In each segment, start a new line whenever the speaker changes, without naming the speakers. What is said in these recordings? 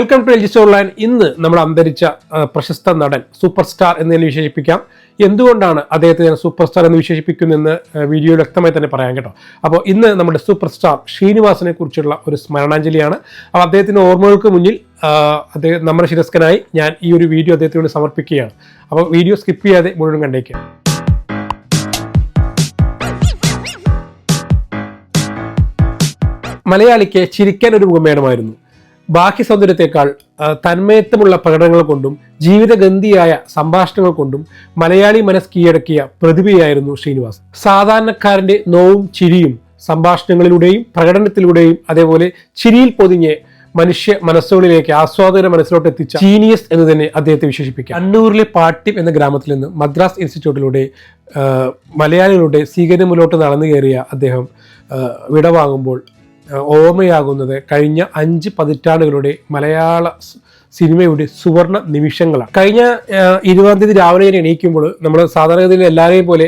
Welcome to L G line ഇന്ന് നമ്മൾ അന്തരിച്ച പ്രശസ്ത നടൻ സൂപ്പർ സ്റ്റാർ എന്ന് തന്നെ വിശേഷിപ്പിക്കാം. എന്തുകൊണ്ടാണ് അദ്ദേഹത്തെ ഞാൻ സൂപ്പർ സ്റ്റാർ എന്ന് വിശേഷിപ്പിക്കുന്നതെന്ന് വീഡിയോ വ്യക്തമായി തന്നെ പറയാം കേട്ടോ. അപ്പോൾ ഇന്ന് നമ്മുടെ സൂപ്പർ സ്റ്റാർ ശ്രീനിവാസനെ കുറിച്ചുള്ള ഒരു സ്മരണാഞ്ജലിയാണ്. അപ്പോൾ അദ്ദേഹത്തിന്റെ ഓർമ്മകൾക്ക് മുന്നിൽ അദ്ദേഹം നമ്മുടെ ശിരസ്കനായി ഞാൻ ഈ ഒരു വീഡിയോ അദ്ദേഹത്തിനോട് സമർപ്പിക്കുകയാണ്. അപ്പോൾ വീഡിയോ സ്കിപ്പ് ചെയ്യാതെ മുഴുവൻ കണ്ടേക്കുക മലയാളിക്ക് ചിരിക്കാൻ ഒരു മുഖമേടമായിരുന്നു ബാഹ്യ സൗന്ദര്യത്തെക്കാൾ തന്മയത്വമുള്ള പ്രകടനങ്ങൾ കൊണ്ടും ജീവിതഗന്ധിയായ സംഭാഷണങ്ങൾ കൊണ്ടും മലയാളി മനസ് കീഴടക്കിയ പ്രതിഭയായിരുന്നു ശ്രീനിവാസ്. സാധാരണക്കാരന്റെ നോവും ചിരിയും സംഭാഷണങ്ങളിലൂടെയും പ്രകടനത്തിലൂടെയും അതേപോലെ ചിരിയിൽ പൊതിഞ്ഞ് മനുഷ്യ മനസ്സുകളിലേക്ക് ആസ്വാദന മനസ്സിലോട്ട് എത്തിച്ച ജീനിയസ് എന്ന് തന്നെ അദ്ദേഹത്തെ വിശേഷിപ്പിക്കാം. കണ്ണൂരിലെ പാട്യം എന്ന ഗ്രാമത്തിൽ നിന്ന് മദ്രാസ് ഇൻസ്റ്റിറ്റ്യൂട്ടിലൂടെ മലയാളികളുടെ മലയാളികളുടെ സ്വീകരണമുലോട്ട് നടന്നു കയറിയ അദ്ദേഹം വിടവാങ്ങുമ്പോൾ ഓർമ്മയാകുന്നത് കഴിഞ്ഞ അഞ്ച് പതിറ്റാണ്ടുകളുടെ മലയാള സിനിമയുടെ സുവർണ നിമിഷങ്ങളാണ്. കഴിഞ്ഞ ഇരുപതാം തീയതി രാവിലെ ഞാൻ എണീക്കുമ്പോൾ നമ്മൾ സാധാരണഗതിയിൽ എല്ലാവരെയും പോലെ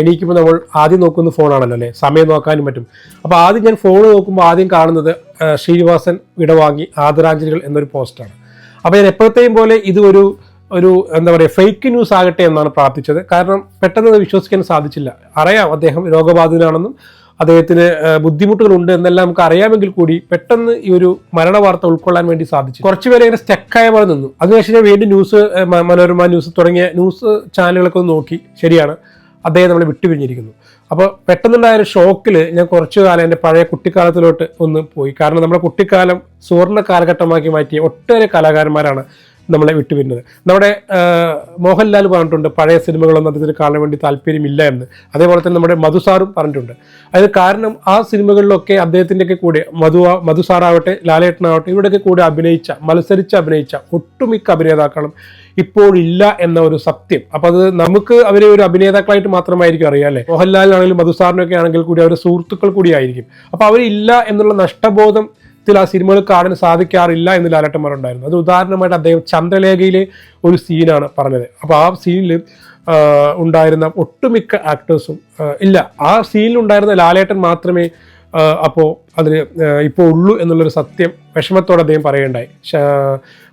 എണീക്കുമ്പോൾ നമ്മൾ ആദ്യം നോക്കുന്ന ഫോണാണല്ലോ അല്ലേ? സമയം നോക്കാനും പറ്റും. അപ്പോൾ ആദ്യം ഞാൻ ഫോൺ നോക്കുമ്പോൾ ആദ്യം കാണുന്നത് ശ്രീനിവാസൻ വിടവാങ്ങി ആദരാഞ്ജലികൾ എന്നൊരു പോസ്റ്റാണ്. അപ്പോൾ ഞാൻ എപ്പോഴത്തെയും പോലെ ഇത് ഒരു ഒരു എന്താ പറയുക ഫേക്ക് ന്യൂസ് ആകട്ടെ എന്നാണ് പ്രാർത്ഥിച്ചത്. കാരണം പെട്ടെന്ന് വിശ്വസിക്കാൻ സാധിച്ചില്ല. അറിയാം അദ്ദേഹം രോഗബാധിതനാണെന്നും അദ്ദേഹത്തിന് ബുദ്ധിമുട്ടുകളുണ്ട് എന്നെല്ലാം നമുക്ക് അറിയാമെങ്കിൽ കൂടി പെട്ടെന്ന് ഈ ഒരു മരണ വാർത്ത ഉൾക്കൊള്ളാൻ വേണ്ടി സാധിച്ചു. കുറച്ചുപേരെ ഇങ്ങനെ സ്റ്റക്കായ പോലെ നിന്നു. അതിനുശേഷം വീണ്ടും ന്യൂസ് മനോരമ ന്യൂസ് തുടങ്ങിയ ന്യൂസ് ചാനലുകളൊക്കെ ഒന്ന് നോക്കി ശരിയാണ്. അദ്ദേഹം നമ്മളെ വിട്ടുപിരിഞ്ഞിരിക്കുന്നു. അപ്പോൾ പെട്ടെന്നുണ്ടായ ഒരു ഷോക്കിൽ ഞാൻ കുറച്ചു കാലം എന്റെ പഴയ കുട്ടിക്കാലത്തിലോട്ട് ഒന്ന് പോയി. കാരണം നമ്മുടെ കുട്ടിക്കാലം സുവർണ കാലഘട്ടമാക്കി മാറ്റിയ ഒട്ടേറെ കലാകാരന്മാരാണ് നമ്മളെ വിട്ടുപിരിഞ്ഞത് നമ്മുടെ മോഹൻലാൽ പറഞ്ഞിട്ടുണ്ട് പഴയ സിനിമകളൊന്നും അദ്ദേഹത്തിന് കാണാൻ വേണ്ടി താല്പര്യമില്ല എന്ന്. അതേപോലെ തന്നെ നമ്മുടെ മധുസാറും പറഞ്ഞിട്ടുണ്ട്. അതിന് കാരണം ആ സിനിമകളിലൊക്കെ അദ്ദേഹത്തിന്റെയൊക്കെ കൂടെ മധു മധുസാറാവട്ടെ ലാലേട്ടനാവട്ടെ ഇവിടെയൊക്കെ കൂടെ അഭിനയിച്ച മത്സരിച്ച് അഭിനയിച്ച ഒട്ടുമിക്ക അഭിനേതാക്കളും ഇപ്പോഴില്ല എന്ന ഒരു സത്യം. അപ്പം അത് നമുക്ക് അവരെ ഒരു അഭിനേതാക്കളായിട്ട് മാത്രമായിരിക്കും അറിയാം അല്ലേ? മോഹൻലാലിനാണെങ്കിലും മധുസാറിനൊക്കെ ആണെങ്കിൽ കൂടി അവരുടെ സുഹൃത്തുക്കൾ കൂടിയായിരിക്കും അപ്പം അവരില്ല എന്നുള്ള നഷ്ടബോധം ത്തിൽ ആ സിനിമകൾ കാണാൻ സാധിക്കാറില്ല എന്ന് ലാലട്ടന്മാരുണ്ടായിരുന്നു. അത് ഉദാഹരണമായിട്ട് അദ്ദേഹം ചന്ദ്രലേഖയിലെ ഒരു സീനാണ് പറഞ്ഞത്. അപ്പോൾ ആ സീനിൽ ഉണ്ടായിരുന്ന ഒട്ടുമിക്ക ആക്ടേഴ്സും ഇല്ല. ആ സീനിൽ ഉണ്ടായിരുന്ന ലാലേട്ടൻ മാത്രമേ അപ്പോൾ അതിന് ഇപ്പോൾ ഉള്ളൂ എന്നുള്ളൊരു സത്യം വിഷമത്തോടെ അദ്ദേഹം പറയുകയുണ്ടായി.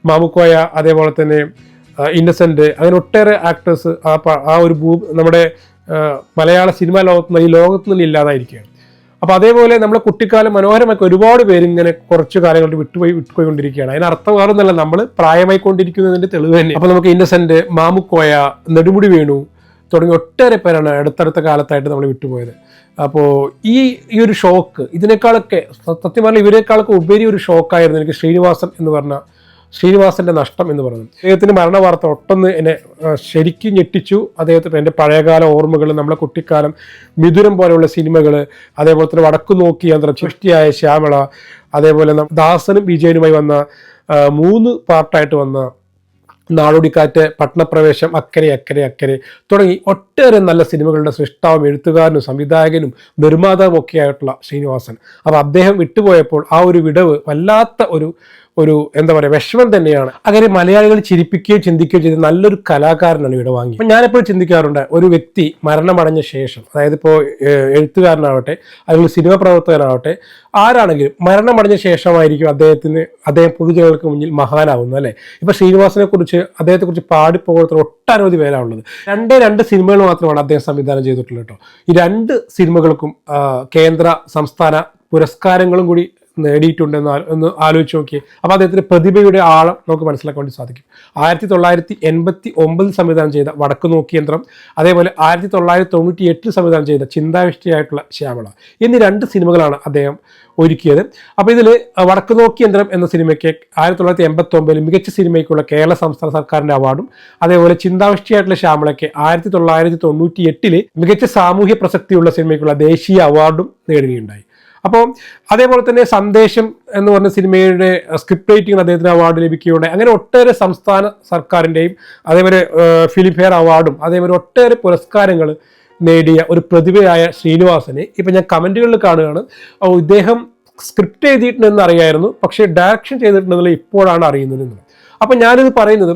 മാമുക്കോയ അതേപോലെ തന്നെ ഇന്നസെന്റ് അങ്ങനെ ഒട്ടേറെ ആക്ടേഴ്സ് ആ ആ ഒരു ഭൂ നമ്മുടെ മലയാള സിനിമാ ലോകത്ത് നിന്ന് ഈ ലോകത്ത് നിന്ന് ഇല്ലാതായിരിക്കുകയാണ്. അപ്പൊ അതേപോലെ നമ്മുടെ കുട്ടിക്കാലം മനോഹരമൊക്കെ ഒരുപാട് പേര് ഇങ്ങനെ കുറച്ച് കാലങ്ങളിൽ വിട്ടുപോയി വിട്ടുപോയിക്കൊണ്ടിരിക്കുകയാണ്. അതിന് അർത്ഥം വേറൊന്നല്ല നമ്മൾ പ്രായമായി കൊണ്ടിരിക്കുന്നതിന്റെ തെളിവ് തന്നെ. അപ്പൊ നമുക്ക് ഇന്നസെന്റ് മാമുക്കോയ നെടുമുടി വേണു തുടങ്ങി ഒട്ടേറെ പേരാണ് അടുത്തടുത്ത കാലത്തായിട്ട് നമ്മൾ വിട്ടുപോയത്. അപ്പോൾ ഈ ഈ ഒരു ഷോക്ക് ഇതിനേക്കാളൊക്കെ സത്യം പറഞ്ഞാൽ ഇവരെക്കാളൊക്കെ ഉപരി ഒരു ഷോക്കായിരുന്നു എനിക്ക് ശ്രീനിവാസൻ എന്ന് പറഞ്ഞ ശ്രീനിവാസന്റെ നഷ്ടം എന്ന് പറയുന്നത്. അദ്ദേഹത്തിന്റെ മരണ വാർത്ത ഒട്ടൊന്ന് എന്നെ ശരിക്കും ഞെട്ടിച്ചു. അദ്ദേഹത്തിന് എന്റെ പഴയകാല ഓർമ്മകൾ നമ്മളെ കുട്ടിക്കാലം മിഥുരം പോലെയുള്ള സിനിമകൾ അതേപോലെ തന്നെ വടക്കു നോക്കി യന്ത്രം സൃഷ്ടിയായ ശ്യാമള അതേപോലെ ദാസനും വിജയനുമായി വന്ന മൂന്ന് പാർട്ടായിട്ട് വന്ന നാടോടിക്കാറ്റ് പട്ടണപ്രവേശം അക്കരെ അക്കരെ അക്കരെ തുടങ്ങി ഒട്ടേറെ നല്ല സിനിമകളുടെ സൃഷ്ടാവും എഴുത്തുകാരനും സംവിധായകനും നിർമ്മാതാവും ഒക്കെ ആയിട്ടുള്ള ശ്രീനിവാസൻ. അപ്പോൾ അദ്ദേഹം വിട്ടുപോയപ്പോൾ ആ ഒരു വിടവ് വല്ലാത്ത ഒരു ഒരു എന്താ പറയുക വിഷമം തന്നെയാണ്. അങ്ങനെ മലയാളികൾ ചിരിപ്പിക്കുകയോ ചിന്തിക്കുകയോ ചെയ്ത് നല്ലൊരു കലാകാരനാണ് ഇവിടെ വാങ്ങി. അപ്പം ഞാനെപ്പോഴും ചിന്തിക്കാറുണ്ട് ഒരു വ്യക്തി മരണമടഞ്ഞ ശേഷം അതായത് ഇപ്പോൾ എഴുത്തുകാരനാവട്ടെ അല്ലെങ്കിൽ സിനിമ പ്രവർത്തകനാവട്ടെ ആരാണെങ്കിലും മരണമടഞ്ഞ ശേഷമായിരിക്കും അദ്ദേഹത്തിന് അദ്ദേഹം പൊതുജനങ്ങൾക്ക് മുന്നിൽ മഹാനാവുന്നത് അല്ലേ? ഇപ്പം ശ്രീനിവാസനെ കുറിച്ച് അദ്ദേഹത്തെ കുറിച്ച് പാടിപ്പോകുന്ന ഒട്ടനവധി പേരാണുള്ളത് രണ്ടേ രണ്ട് സിനിമകൾ മാത്രമാണ് അദ്ദേഹം സംവിധാനം ചെയ്തിട്ടുള്ളത് കേട്ടോ. ഈ രണ്ട് സിനിമകൾക്കും കേന്ദ്ര സംസ്ഥാന പുരസ്കാരങ്ങളും കൂടി നേടിയിട്ടുണ്ടെന്ന് എന്ന് ആലോചിച്ച് നോക്കിയേ അപ്പോൾ അദ്ദേഹത്തിന്റെ പ്രതിഭയുടെ ആഴം നമുക്ക് മനസ്സിലാക്കാൻ വേണ്ടി സാധിക്കും. ആയിരത്തി തൊള്ളായിരത്തി എൺപത്തി ഒമ്പതിൽ സംവിധാനം ചെയ്ത വടക്ക് നോക്കി യന്ത്രം അതേപോലെ ആയിരത്തി തൊള്ളായിരത്തി തൊണ്ണൂറ്റി എട്ടിൽ സംവിധാനം ചെയ്ത ചിന്താവിഷ്ടിയായിട്ടുള്ള ശ്യാമള എന്നീ രണ്ട് സിനിമകളാണ് അദ്ദേഹം ഒരുക്കിയത്. അപ്പോൾ ഇതിൽ വടക്ക് നോക്കി യന്ത്രം എന്ന സിനിമയ്ക്ക് ആയിരത്തി തൊള്ളായിരത്തി എൺപത്തി ഒമ്പതിൽ മികച്ച സിനിമയ്ക്കുള്ള കേരള സംസ്ഥാന സർക്കാരിന്റെ അവാർഡും അതേപോലെ ചിന്താവിഷ്ടിയായിട്ടുള്ള ശ്യാമളയ്ക്ക് ആയിരത്തി തൊള്ളായിരത്തി തൊണ്ണൂറ്റി എട്ടിൽ മികച്ച സാമൂഹ്യ പ്രസക്തിയുള്ള സിനിമയ്ക്കുള്ള ദേശീയ അവാർഡും നേടുകയുണ്ടായി. അപ്പോൾ അതേപോലെ തന്നെ സന്ദേശം എന്ന് പറഞ്ഞ സിനിമയുടെ സ്ക്രിപ്റ്റ് റൈറ്റിംഗിന് അദ്ദേഹത്തിന് അവാർഡ് ലഭിക്കുകയുണ്ടായി. അങ്ങനെ ഒട്ടേറെ സംസ്ഥാന സർക്കാരിന്റെയും അതേപോലെ ഫിലിം ഫെയർ അവാർഡും അതേപോലെ ഒട്ടേറെ പുരസ്കാരങ്ങൾ നേടിയ ഒരു പ്രതിഭയായ ശ്രീനിവാസനെ ഇപ്പം ഞാൻ കമന്റുകളിൽ കാണുകയാണ്. ഇദ്ദേഹം സ്ക്രിപ്റ്റ് എഴുതിയിട്ടുണ്ടെന്ന് അറിയായിരുന്നു പക്ഷേ ഡയറക്ഷൻ ചെയ്തിട്ടുണ്ടെന്നുള്ള ഇപ്പോഴാണ് അറിയുന്നത് എന്ന്. അപ്പം ഞാനിത് പറയുന്നത്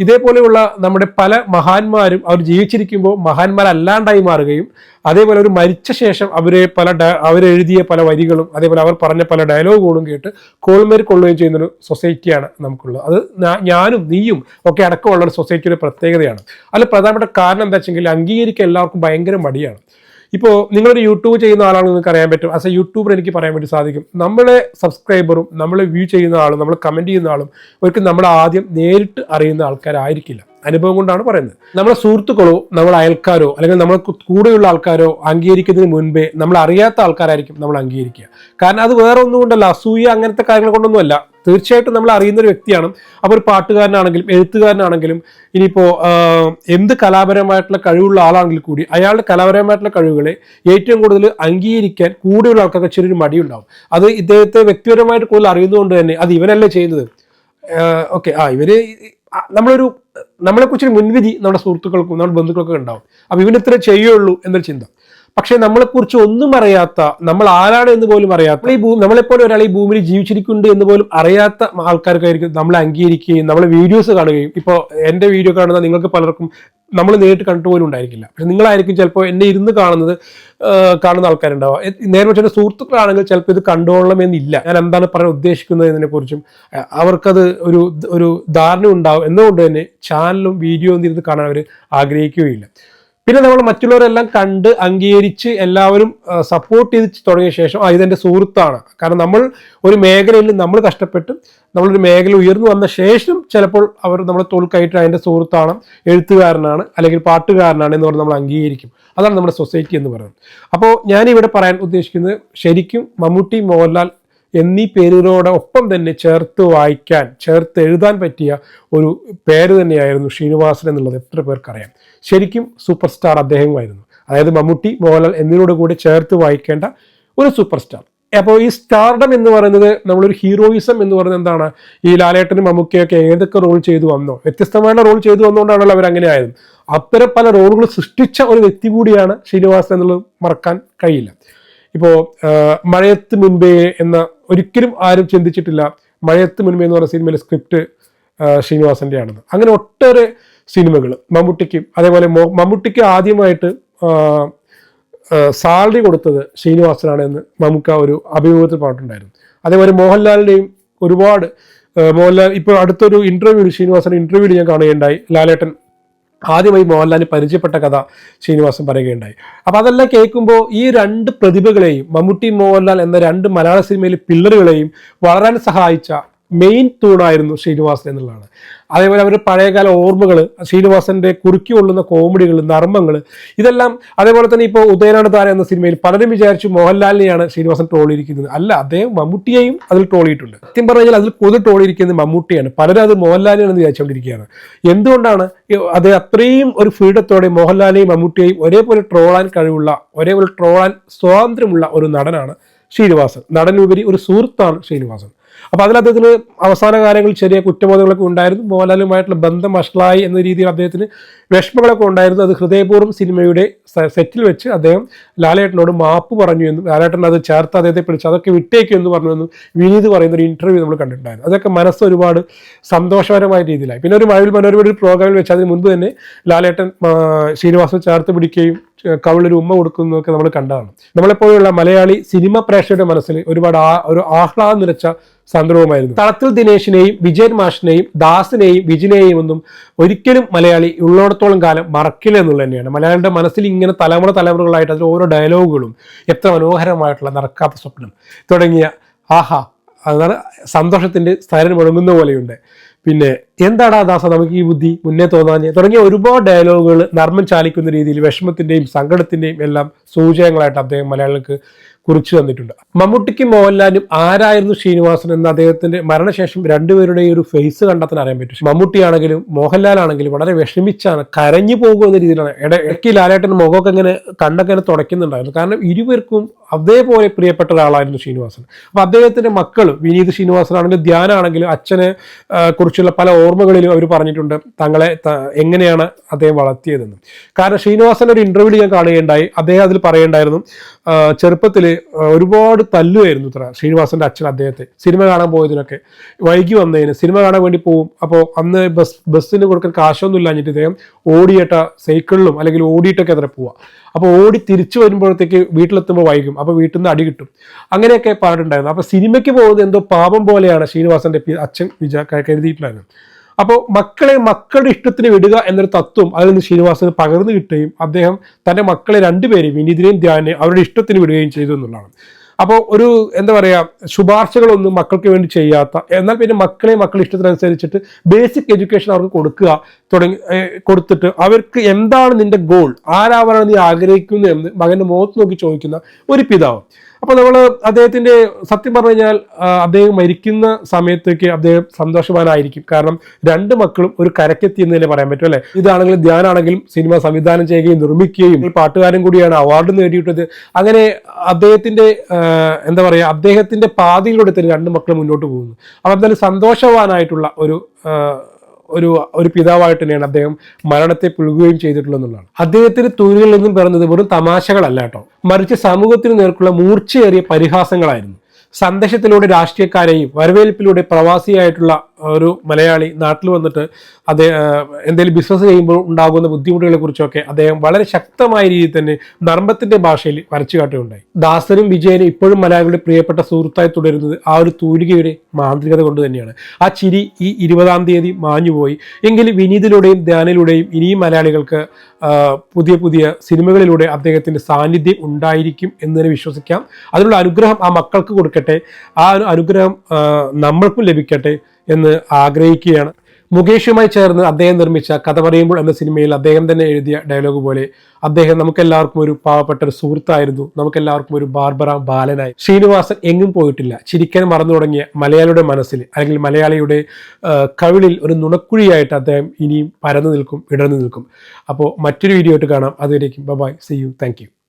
ഇതേപോലെയുള്ള നമ്മുടെ പല മഹാന്മാരും അവർ ജീവിച്ചിരിക്കുമ്പോൾ മഹാന്മാരല്ലാണ്ടായി മാറുകയും അതേപോലെ അവർ മരിച്ച ശേഷം അവരെ പല അവരെഴുതിയ പല വരികളും അതേപോലെ അവർ പറഞ്ഞ പല ഡയലോഗുകളും കേട്ട് കോൾമേർ കൊള്ളുകയും ചെയ്യുന്നൊരു സൊസൈറ്റിയാണ് നമുക്കുള്ളത്. അത് ഞാനും നീയും ഒക്കെ അടക്കമുള്ള ഒരു സൊസൈറ്റിയുടെ പ്രത്യേകതയാണ്. അതിൽ പ്രധാനപ്പെട്ട കാരണം എന്താ വെച്ചെങ്കിൽ അംഗീകരിക്കാൻ എല്ലാവർക്കും ഭയങ്കര മടിയാണ്. ഇപ്പോൾ നിങ്ങളൊരു യൂട്യൂബ് ചെയ്യുന്ന ആളാണെന്ന് നിങ്ങൾക്ക് അറിയാൻ പറ്റും. ആസ് എ യൂട്യൂബർ എനിക്ക് പറയാൻ വേണ്ടി സാധിക്കും. നമ്മളെ സബ്സ്ക്രൈബറും നമ്മളെ വ്യൂ ചെയ്യുന്ന ആളും നമ്മൾ കമന്റ് ചെയ്യുന്ന ആളും ഒരിക്കലും നമ്മളെ ആദ്യം നേരിട്ട് അറിയുന്ന ആൾക്കാരായിരിക്കില്ല. അനുഭവം കൊണ്ടാണ് പറയുന്നത്. നമ്മളെ സുഹൃത്തുക്കളോ നമ്മളെ അയൽക്കാരോ അല്ലെങ്കിൽ നമ്മളെ കു- കൂടെയുള്ള ആൾക്കാരോ അംഗീകരിക്കുന്നതിന് മുൻപേ നമ്മൾ അറിയാത്ത ആൾക്കാരായിരിക്കും നമ്മൾ അംഗീകരിക്കുക. കാരണം അത് വേറെ ഒന്നുകൊണ്ടല്ല അസൂയ അങ്ങനത്തെ കാര്യങ്ങൾ കൊണ്ടൊന്നുമല്ല. തീർച്ചയായിട്ടും നമ്മൾ അറിയുന്ന ഒരു വ്യക്തിയാണ്. അപ്പോൾ ഒരു പാട്ടുകാരനാണെങ്കിലും എഴുത്തുകാരനാണെങ്കിലും ഇനിയിപ്പോൾ എന്ത് കലാപരമായിട്ടുള്ള കഴിവുള്ള ആളാണെങ്കിൽ കൂടി അയാളുടെ കലാപരമായിട്ടുള്ള കഴിവുകളെ ഏറ്റവും കൂടുതൽ അംഗീകരിക്കാൻ കൂടെയുള്ള ആൾക്കാർക്ക് ചെറിയൊരു മടിയുണ്ടാവും. അത് ഇദ്ദേഹത്തെ വ്യക്തിപരമായിട്ട് കൂടുതൽ അറിയുന്നതുകൊണ്ട് തന്നെ അത് ഇവനല്ലേ ചെയ്യുന്നത്. ഓക്കെ. ആ ഇവർ നമ്മളൊരു നമ്മളെക്കുറിച്ചൊരു മുൻവിധി നമ്മുടെ സുഹൃത്തുക്കൾക്കും നമ്മുടെ ബന്ധുക്കൾക്കും ഉണ്ടാവും. അപ്പൊ ഇവൻ ഇത്ര ചെയ്യുള്ളൂ എന്നൊരു ചിന്ത. പക്ഷേ നമ്മളെക്കുറിച്ച് ഒന്നും അറിയാത്ത നമ്മൾ ആരാണ് എന്ന് പോലും അറിയാത്ത ഈ ഭൂമി നമ്മളെപ്പോലെ ഒരാൾ ഈ ഭൂമിയിൽ ജീവിച്ചിരിക്കുന്നുണ്ട് എന്ന് പോലും അറിയാത്ത ആൾക്കാർക്കായിരിക്കും നമ്മളെ അംഗീകരിക്കുകയും നമ്മളെ വീഡിയോസ് കാണുകയും ഇപ്പോൾ എന്റെ വീഡിയോ കാണുന്ന നിങ്ങൾക്ക് പലർക്കും നമ്മൾ നേരിട്ട് കണ്ടിട്ട് പോലും ഉണ്ടായിരിക്കില്ല. പക്ഷെ നിങ്ങളായിരിക്കും ചിലപ്പോൾ എന്നെ ഇരുന്ന് കാണുന്നത് കാണുന്ന ആൾക്കാരുണ്ടാവുക നേരെ പക്ഷേ എന്റെ സുഹൃത്തുക്കളാണെങ്കിൽ ചിലപ്പോൾ ഇത് കണ്ടുകൊള്ളണമെന്നില്ല ഞാൻ എന്താണ് പറയാൻ ഉദ്ദേശിക്കുന്നത് എന്നതിനെക്കുറിച്ചും അവർക്കത് ഒരു ഒരു ധാരണ ഉണ്ടാവും എന്നുകൊണ്ട് തന്നെ ചാനലും വീഡിയോ ഒന്നും ഇരുന്ന് കാണാൻ അവർ ആഗ്രഹിക്കുകയില്ല. പിന്നെ നമ്മൾ മറ്റുള്ളവരെല്ലാം കണ്ട് അംഗീകരിച്ച് എല്ലാവരും സപ്പോർട്ട് ചെയ്ത് തുടങ്ങിയ ശേഷം ആ ഇതെന്റെ സുഹൃത്താണ്. കാരണം നമ്മൾ ഒരു മേഖലയിൽ നമ്മൾ കഷ്ടപ്പെട്ട് നമ്മളൊരു മേഖല ഉയർന്നു വന്ന ശേഷം ചിലപ്പോൾ അവർ നമ്മളെ തോൽക്കായിട്ട് അതിന്റെ സുഹൃത്താണ് എഴുത്തുകാരനാണ് അല്ലെങ്കിൽ പാട്ടുകാരനാണ് എന്ന് പറഞ്ഞ് നമ്മൾ അംഗീകരിക്കും. അതാണ് നമ്മുടെ സൊസൈറ്റി എന്ന് പറയുന്നത്. അപ്പോൾ ഞാനിവിടെ പറയാൻ ഉദ്ദേശിക്കുന്നത് ശരിക്കും മമ്മൂട്ടി മോഹൻലാൽ എന്നീ പേരുകളോടൊപ്പം തന്നെ ചേർത്ത് വായിക്കാൻ ചേർത്ത് എഴുതാൻ പറ്റിയ ഒരു പേര് തന്നെയായിരുന്നു ശ്രീനിവാസൻ എന്നുള്ളത്. എത്ര പേർക്കറിയാം. ശരിക്കും സൂപ്പർ സ്റ്റാർ അദ്ദേഹമായിരുന്നു. അതായത് മമ്മൂട്ടി മോഹൻലാൽ എന്നിവരോട് കൂടി ചേർത്ത് വായിക്കേണ്ട ഒരു സൂപ്പർ സ്റ്റാർ അപ്പോൾ ഈ സ്റ്റാർഡം എന്ന് പറയുന്നത് നമ്മളൊരു ഹീറോയിസം എന്ന് പറയുന്നത് എന്താണ്? ഈ ലാലേട്ടനും മമ്മൂക്കയൊക്കെ ഏതൊക്കെ റോൾ ചെയ്തു വന്നോ? വ്യത്യസ്തമായ റോൾ ചെയ്തു വന്നുകൊണ്ടാണല്ലോ അവർ അങ്ങനെ ആയത്. അത്തരം പല റോളുകൾ സൃഷ്ടിച്ച ഒരു വ്യക്തി കൂടിയാണ് ശ്രീനിവാസൻ എന്നുള്ളത് മറക്കാൻ കഴിയില്ല. ഇപ്പോൾ മഴയത്ത് മുൻപേ എന്ന ഒരിക്കലും ആരും ചിന്തിച്ചിട്ടില്ല. മഴയത്ത് മുൻപേ എന്ന് പറഞ്ഞ സിനിമയിലെ സ്ക്രിപ്റ്റ് ശ്രീനിവാസന്റെ ആണെന്ന് അങ്ങനെ ഒട്ടേറെ സിനിമകൾ മമ്മൂട്ടിക്ക് അതേപോലെ മമ്മൂട്ടിക്ക് ആദ്യമായിട്ട് സാലറി കൊടുത്തത് ശ്രീനിവാസനാണ് എന്ന് ആ ഒരു അഭിമുഖത്തിൽ പറഞ്ഞിട്ടുണ്ടായിരുന്നു. അതേപോലെ മോഹൻലാലിന്റെയും ഒരുപാട് മോഹൻലാൽ ഇപ്പോൾ അടുത്തൊരു ഇന്റർവ്യൂ ശ്രീനിവാസൻ ഇന്റർവ്യൂ ഞാൻ കാണുകയുണ്ടായി. ലാലേട്ടൻ ആദ്യമായി മോഹൻലാലിന് പരിചയപ്പെട്ട കഥ ശ്രീനിവാസൻ പറയുകയുണ്ടായി. അപ്പൊ അതെല്ലാം കേൾക്കുമ്പോൾ ഈ രണ്ട് പ്രതിഭകളെയും മമ്മൂട്ടി മോഹൻലാൽ എന്ന രണ്ട് മലയാള സിനിമയിലെ പില്ലറുകളെയും വളരാൻ സഹായിച്ച മെയിൻ തൂണായിരുന്നു ശ്രീനിവാസൻ എന്നുള്ളതാണ്. അതേപോലെ അവരുടെ പഴയകാല ഓർമ്മകൾ ശ്രീനിവാസന്റെ കുറുക്കി കൊള്ളുന്ന കോമഡികൾ നർമ്മങ്ങൾ ഇതെല്ലാം അതേപോലെ തന്നെ ഇപ്പോൾ ഉദയനാട് താര എന്ന സിനിമയിൽ പലരും വിചാരിച്ചു മോഹൻലാലിനെയാണ് ശ്രീനിവാസൻ ട്രോളിയിരിക്കുന്നത് അല്ല അദ്ദേഹം മമ്മൂട്ടിയെയും അതിൽ ട്രോളിയിട്ടുണ്ട് സത്യം പറഞ്ഞു കഴിഞ്ഞാൽ അതിൽ കൂടുതൽ ട്രോളിയിരിക്കുന്നത് മമ്മൂട്ടിയാണ്. പലരും അത് മോഹൻലാലിനാണെന്ന് വിചാരിച്ചുകൊണ്ടിരിക്കുകയാണ്. എന്തുകൊണ്ടാണ് അത് അത്രയും ഒരു ഫ്രീഡത്തോടെ മോഹൻലാലിനെയും മമ്മൂട്ടിയെയും ഒരേപോലെ ട്രോളാൻ കഴിവുള്ള ഒരേപോലെ ട്രോളാൻ സ്വാതന്ത്ര്യമുള്ള ഒരു നടനാണ് ശ്രീനിവാസൻ. നടനുപരി ഒരു സുഹൃത്താണ് ശ്രീനിവാസൻ. അപ്പൊ അതിൽ അദ്ദേഹത്തിന് അവസാന കാലങ്ങളിൽ ചെറിയ കുറ്റബോധങ്ങളൊക്കെ ഉണ്ടായിരുന്നു. മോഹൻലാലുമായിട്ടുള്ള ബന്ധം വഷളായി എന്ന രീതിയിൽ അദ്ദേഹത്തിന് വിഷമങ്ങളൊക്കെ ഉണ്ടായിരുന്നു. അത് ഹൃദയപൂർവം സിനിമയുടെ സെറ്റിൽ വെച്ച് അദ്ദേഹം ലാലേട്ടനോട് മാപ്പ് പറഞ്ഞു എന്നും ലാലേട്ടൻ അത് ചേർത്ത് അദ്ദേഹത്തെ പിടിച്ച് അതൊക്കെ വിട്ടേക്കും എന്ന് പറഞ്ഞു എന്നും വിനീത് പറയുന്ന ഒരു ഇന്റർവ്യൂ നമ്മൾ കണ്ടിട്ടുണ്ടായിരുന്നു. അതൊക്കെ മനസ്സ് ഒരുപാട് സന്തോഷകരമായ രീതിയിലായി. പിന്നെ ഒരു മഴവിൽ മനോരമയുടെ ഒരു പ്രോഗ്രാമിൽ വെച്ച് അതിന് മുൻപ് തന്നെ ലാലേട്ടൻ ശ്രീനിവാസൻ ചേർത്ത് പിടിക്കുകയും കവിളൊരു ഉമ്മ കൊടുക്കുന്നതൊക്കെ നമ്മൾ കണ്ടതാണ്. നമ്മളെപ്പോലുള്ള മലയാളി സിനിമ പ്രേക്ഷകരുടെ മനസ്സിൽ ഒരുപാട് ആ ഒരു ആഹ്ലാദം നിറച്ച സന്ദർഭമായിരുന്നു. തളത്തിൽ ദിനേശിനെയും വിജയൻ മാഷിനെയും ദാസിനെയും വിജിനെയും ഒന്നും ഒരിക്കലും മലയാളി ഉള്ളിടത്തോളം കാലം മറക്കില്ല എന്നുള്ളത് തന്നെയാണ്. മലയാളിയുടെ മനസ്സിൽ ഇങ്ങനെ തലമുറ തലമുറകളായിട്ട് അതിൽ ഓരോ ഡയലോഗുകളും എത്ര മനോഹരമായിട്ടുള്ള നടക്കാത്ത സ്വപ്നം തുടങ്ങിയ ആഹാ അതാണ് സന്തോഷത്തിന്റെ സ്ഥലം മുഴങ്ങുന്ന പോലെയുണ്ട്. പിന്നെ എന്താടാ ദാസ നമുക്ക് ഈ ബുദ്ധി മുന്നേ തോന്നാഞ്ഞ്? തുടങ്ങിയ ഒരുപാട് ഡയലോഗുകൾ നർമ്മം ചാലിക്കുന്ന രീതിയിൽ വിഷമത്തിന്റെയും സങ്കടത്തിന്റെയും എല്ലാം സൂചകങ്ങളായിട്ട് അദ്ദേഹം മലയാളികൾക്ക് കുറിച്ചു തന്നിട്ടുണ്ട്. മമ്മൂട്ടിക്കും മോഹൻലാലും ആരായിരുന്നു ശ്രീനിവാസൻ എന്ന് അദ്ദേഹത്തിന്റെ മരണശേഷം രണ്ടുപേരുടെയും ഒരു ഫേസ് കണ്ടെത്താൻ അറിയാൻ പറ്റും. മമ്മൂട്ടിയാണെങ്കിലും മോഹൻലാലാണെങ്കിലും വളരെ വിഷമിച്ചാണ് കരഞ്ഞു പോകുന്ന രീതിയിലാണ്. ഇട ഇടയ്ക്ക് ലാലേട്ടൻ മുഖമൊക്കെ ഇങ്ങനെ കണ്ടൊക്കെ തുടയ്ക്കുന്നുണ്ടായിരുന്നു. കാരണം ഇരുവർക്കും അതേപോലെ പ്രിയപ്പെട്ട ഒരാളായിരുന്നു ശ്രീനിവാസൻ. അപ്പൊ അദ്ദേഹത്തിന്റെ മക്കൾ വിനീത് ശ്രീനിവാസനാണെങ്കിലും ധ്യാനാണെങ്കിലും അച്ഛനെ കുറിച്ചുള്ള പല ഓർമ്മകളിലും അവർ പറഞ്ഞിട്ടുണ്ട് തങ്ങളെ എങ്ങനെയാണ് അദ്ദേഹം വളർത്തിയതെന്ന്. കാരണം ശ്രീനിവാസൻ ഒരു ഇന്റർവ്യൂവിൽ ഞാൻ കാണുകയുണ്ടായി. അദ്ദേഹം അതിൽ പറയേണ്ടായിരുന്നു ചെറുപ്പത്തിൽ ഒരുപാട് തല്ലുമായിരുന്നു ഇത്ര ശ്രീനിവാസന്റെ അച്ഛൻ അദ്ദേഹത്തെ. സിനിമ കാണാൻ പോയതിനൊക്കെ. വൈകി വന്നതിന് സിനിമ കാണാൻ വേണ്ടി പോവും. അപ്പോൾ അന്ന് ബസ് ബസ്സിന് കൊടുക്കാൻ കാശൊന്നും ഇല്ലാഞ്ഞിട്ട് ഇദ്ദേഹം ഓടിയിട്ട സൈക്കിളിലും അല്ലെങ്കിൽ ഓടിയിട്ടൊക്കെ അത്ര പോവുക അപ്പോൾ ഓടി തിരിച്ചു വരുമ്പോഴത്തേക്ക് വീട്ടിലെത്തുമ്പോൾ വൈകും. അപ്പോൾ വീട്ടിൽ നിന്ന് അടി കിട്ടും. അങ്ങനെയൊക്കെ പാടുണ്ടായിരുന്നു. അപ്പോൾ സിനിമയ്ക്ക് പോകുന്നത് എന്തോ പാപം പോലെയാണ് ശ്രീനിവാസന്റെ അച്ഛൻ വിചാ കരുതിയിട്ടുണ്ടായിരുന്നത്. അപ്പോൾ മക്കളെ മക്കളുടെ ഇഷ്ടത്തിന് വിടുക എന്നൊരു തത്വം അതിൽ നിന്ന് ശ്രീനിവാസന് പകർന്നു കിട്ടുകയും അദ്ദേഹം തന്റെ മക്കളെ രണ്ടുപേരെയും വിനീതിനെയും ധ്യാനെ അവരുടെ ഇഷ്ടത്തിന് വിടുകയും ചെയ്തു എന്നുള്ളതാണ്. അപ്പോൾ ഒരു എന്താ പറയാ ശുപാർശകളൊന്നും മക്കൾക്ക് വേണ്ടി ചെയ്യാത്ത എന്നാൽ പിന്നെ മക്കളെ മക്കളുടെ ഇഷ്ടത്തിനനുസരിച്ചിട്ട് ബേസിക് എഡ്യൂക്കേഷൻ അവർക്ക് കൊടുക്കുക തുടങ്ങി കൊടുത്തിട്ട് അവർക്ക് എന്താണ് നിന്റെ ഗോൾ ആരാവാനാണ് നീ ആഗ്രഹിക്കുന്നത് എന്ന് മകന്റെ മുഖത്ത് നോക്കി ചോദിക്കുന്ന ഒരു പിതാവ്. അപ്പൊ നമ്മൾ അദ്ദേഹത്തിന്റെ സത്യം പറഞ്ഞു കഴിഞ്ഞാൽ അദ്ദേഹം മരിക്കുന്ന സമയത്തേക്ക് അദ്ദേഹം സന്തോഷവാനായിരിക്കും. കാരണം രണ്ട് മക്കളും ഒരു കരക്കെത്തി എന്ന് തന്നെ പറയാൻ പറ്റും അല്ലെ? ഇതാണെങ്കിലും ധ്യാനാണെങ്കിലും സിനിമ സംവിധാനം ചെയ്യുകയും നിർമ്മിക്കുകയും പാട്ടുകാരൻ കൂടിയാണ് അവാർഡ് നേടിയിട്ടത് അങ്ങനെ അദ്ദേഹത്തിന്റെ എന്താ പറയാ അദ്ദേഹത്തിന്റെ പാതയിലൂടെ തന്നെ രണ്ട് മക്കൾ മുന്നോട്ട് പോകുന്നു. അപ്പൊ എന്തായാലും സന്തോഷവാനായിട്ടുള്ള ഒരു ഒരു ഒരു പിതാവായിട്ട് തന്നെയാണ് അദ്ദേഹം മരണത്തെ പുഴുകുകയും ചെയ്തിട്ടുള്ളത് എന്നുള്ളതാണ്. അദ്ദേഹത്തിന്റെ തൊഴിലിൽ നിന്നും പിറന്നത് വെറും തമാശകളല്ല കേട്ടോ. മറിച്ച് സമൂഹത്തിന് നേർക്കുള്ള മൂർച്ചയേറിയ പരിഹാസങ്ങളായിരുന്നു. സന്ദേശത്തിലൂടെ രാഷ്ട്രീയക്കാരെയും വരവേൽപ്പിലൂടെ പ്രവാസിയായിട്ടുള്ള ഒരു മലയാളി നാട്ടിൽ വന്നിട്ട് അദ്ദേഹം എന്തെങ്കിലും ബിസിനസ് ചെയ്യുമ്പോൾ ഉണ്ടാകുന്ന ബുദ്ധിമുട്ടുകളെ കുറിച്ചൊക്കെ അദ്ദേഹം വളരെ ശക്തമായ രീതിയിൽ തന്നെ നർമ്മത്തിന്റെ ഭാഷയിൽ വരച്ചു കാട്ടുകയുണ്ടായി. ദാസനും വിജയനും ഇപ്പോഴും മലയാളികളുടെ പ്രിയപ്പെട്ട സുഹൃത്തായി തുടരുന്നത് ആ ഒരു തൂലികയുടെ മാന്ത്രികത കൊണ്ട് തന്നെയാണ്. ആ ചിരി ഈ ഇരുപതാം തീയതി മാഞ്ഞുപോയി എങ്കിലും വിനീതിലൂടെയും ധ്യാനിലൂടെയും ഇനിയും മലയാളികൾക്ക് പുതിയ പുതിയ സിനിമകളിലൂടെ അദ്ദേഹത്തിന്റെ സാന്നിധ്യം ഉണ്ടായിരിക്കും എന്ന് തന്നെ വിശ്വസിക്കാം. അതിനുള്ള അനുഗ്രഹം ആ മക്കൾക്ക് കൊടുക്കട്ടെ. ആ അനുഗ്രഹം നമ്മൾക്കും ലഭിക്കട്ടെ. എന്ന് ആഗ്രഹിക്കുകയാണ്. മുകേഷുമായി ചേർന്ന് അദ്ദേഹം നിർമ്മിച്ച കഥ പറയുമ്പോൾ എന്ന സിനിമയിൽ അദ്ദേഹം തന്നെ എഴുതിയ ഡയലോഗ് പോലെ അദ്ദേഹം നമുക്കെല്ലാവർക്കും ഒരു പാവപ്പെട്ട ഒരു സുഹൃത്തായിരുന്നു. നമുക്കെല്ലാവർക്കും ഒരു ബാർബറ ബാലനായി. ശ്രീനിവാസൻ എങ്ങും പോയിട്ടില്ല. ചിരിക്കാൻ മറന്നു തുടങ്ങിയ മലയാളിയുടെ മനസ്സിൽ അല്ലെങ്കിൽ മലയാളിയുടെ കവിളിൽ ഒരു നുണക്കുഴിയായിട്ട് അദ്ദേഹം ഇനിയും പരന്നു നിൽക്കും ഇടർന്നു നിൽക്കും. അപ്പോൾ മറ്റൊരു വീഡിയോ ആയിട്ട് കാണാം. അതുവരേക്കും. By C you thank